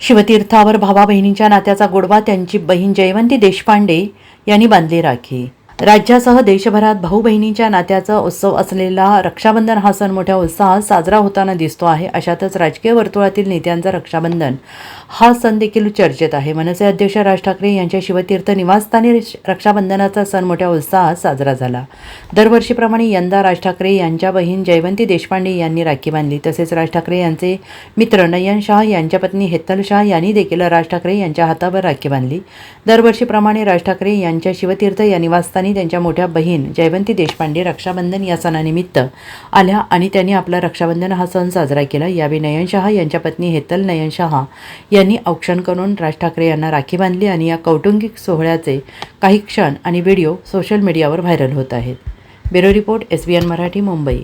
शिवतीर्थावर भावा बहिणींच्या नात्याचा गोडवा त्यांची बहीण जयवंती देशपांडे यांनी बांधली राखी. राज्यासह देशभरात भाऊ बहिणींच्या नात्याचा उत्सव असलेला रक्षाबंधन हा सण मोठ्या उत्साहात साजरा होताना दिसतो आहे. अशातच राजकीय वर्तुळातील नेत्यांचा रक्षाबंधन हा सण देखील चर्चेत आहे. मनसे अध्यक्ष राज ठाकरे यांच्या शिवतीर्थ निवासस्थानी रक्षाबंधनाचा सण मोठ्या उत्साहात साजरा झाला. दरवर्षीप्रमाणे यंदा राज ठाकरे यांच्या बहीण जयवंती देशपांडे यांनी राखी बांधली. तसेच राज ठाकरे यांचे मित्र नयन शाह यांच्या पत्नी हेतल शाह यांनी देखील राज ठाकरे यांच्या हातावर राखी बांधली. दरवर्षीप्रमाणे राज ठाकरे यांच्या शिवतीर्थ या निवासस्थानी त्यांच्या मोठ्या बहीण जयवंती देशपांडे रक्षाबंधन या सणानिमित्त आल्या आणि त्यांनी आपला रक्षाबंधन हा सण साजरा केला. यावेळी नयन शहा यांच्या पत्नी हेतल नयन शहा यांनी औक्षण करून राज ठाकरे यांना राखी बांधली आणि या कौटुंबिक सोहळ्याचे काही क्षण आणि व्हिडिओ सोशल मीडियावर व्हायरल होत आहेत. Bureau report S B N Marathi Mumbai.